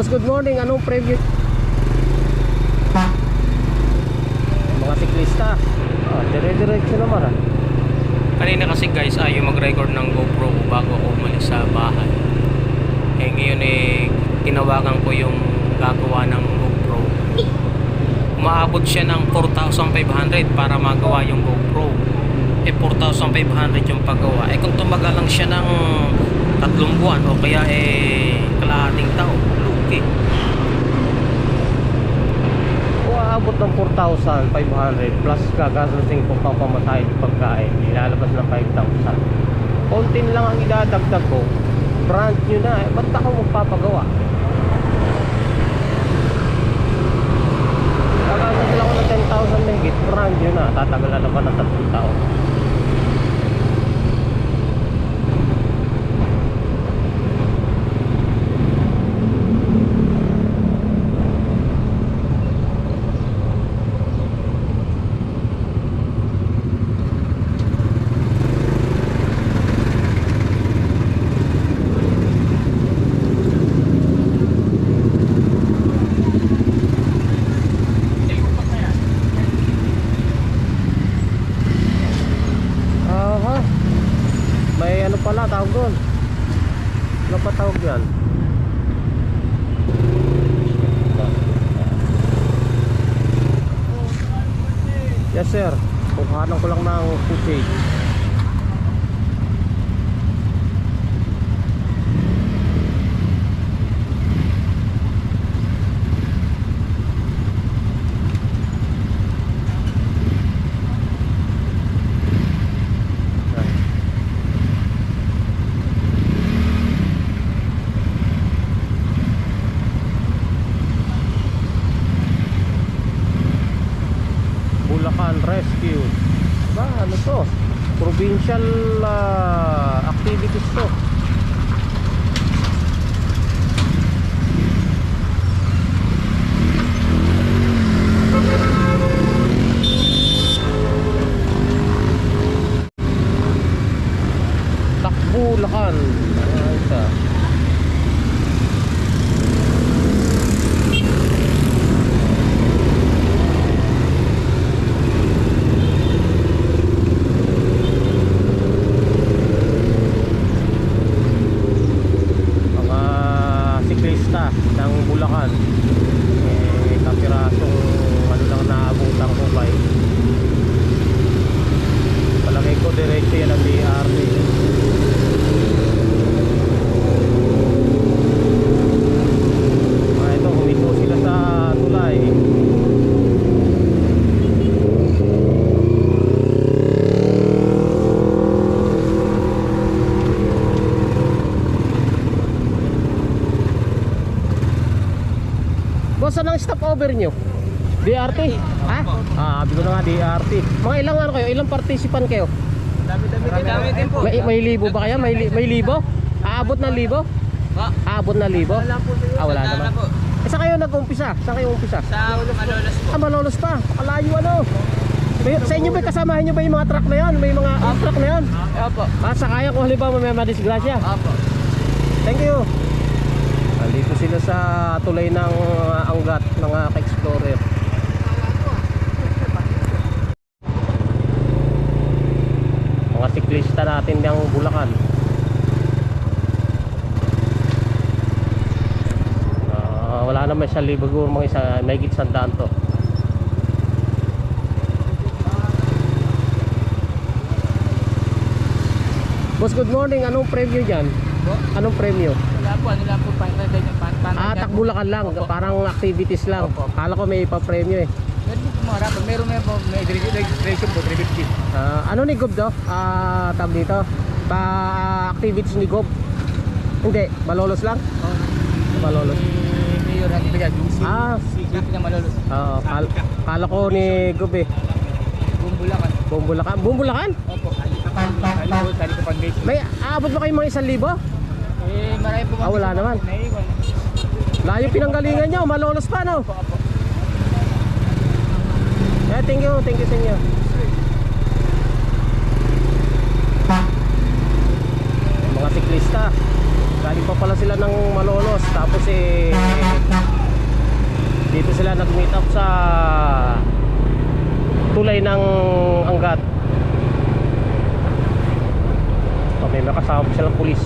Boss, good morning. Anong preview? Mga siklista. Ah, dire-diretso naman ah. Kanina kasi guys ayaw mag-record ng GoPro ko bago ako umalis sa bahay. Eh ngayon eh tinawagan ko yung gagawa ng GoPro. Umaabot siya ng 4,500 para magawa yung GoPro. Eh 4,500 yung paggawa. Eh kung tumagal lang siya ng tatlong buwan o kaya eh kalahating taon, lugi. Kung aabot ng 4,500 plus gagastusin ko pang pamasahe at pagkain, ilalabas ng 5,000. Kontin lang ang idadagdag ko. Brand new na. Eh, ba't ako magpapagawa? Gagastusin lang ako ng 10,000 na higit. Brand new na. Tatagal na naman ng 3 taon. Aha. May ano pala tawag doon. Ano pa tawag yan? Yes sir. Kukuhanan ko lang ng footage. Bulacan Rescue. Ba, ano to? Provincial ah, activities to. Takbulacan. Ayan siya. mga siklista ng Bulacan eh kapirasong ano lang naabutan ko kay palagay ko diretso yan ang DRT ah ito huminto sila sa tulay Boss, anong stopover nyo? DRT? Ha? Ah, sabi ko na nga DRT. Mga ilang ano kayo? Ilang participant kayo? Dami din po. May, may libo ba kayo? May, li- may libo? Aabot ng libo? Aabot ng libo? Ah, wala naman. Eh, saan kayo nag-umpisa? Saan kayo umpisa? Sa Malolos po. Ah, Malolos pa. Kalayo ano? May, sa inyo ba kasamahan nyo ba yung mga truck na yan? May mga ah, truck na yan? Opo. Ah, sakaya kung halimbawa may madisgrasya. Opo. Thank you. Nandito sila sa tulay ng uh, Angat ng uh, Explorer. Mga siklista natin ng Bulacan. Ah, wala naman siya libagur mga isa, may sandaan to. Boss, good morning. Anong premyo dyan? Po? Anong premyo? Wala po. Ano lang po. Pantay yung pantay. Ah, takbulakan lang. Opo. Parang activities lang. Opo. Kala ko may ipa-premyo eh. Meron po rapat. Meron meron po. May registration po. 350. Ah, ano ni Gob do? Ah, tawag dito. Pa activities ni Gob. Hindi, malolos lang. Oh. Malolos. Mayor natin kaya. Yung si, Ah. si Jack na Malolos. Oo, kal kala ko ni Gob eh. Bumbulakan. Bumbulakan. Bumbulakan? Opo. May aabot ba kayo mga isang libo? Eh, marami po. Ah, wala naman. Layo pinanggalingan nyo, malolos pa no? Eh, thank you, thank you sa inyo. Mga siklista. galing pa pala sila ng Malolos tapos eh dito sila nag-meet up sa tulay ng Angat makasama pa silang pulis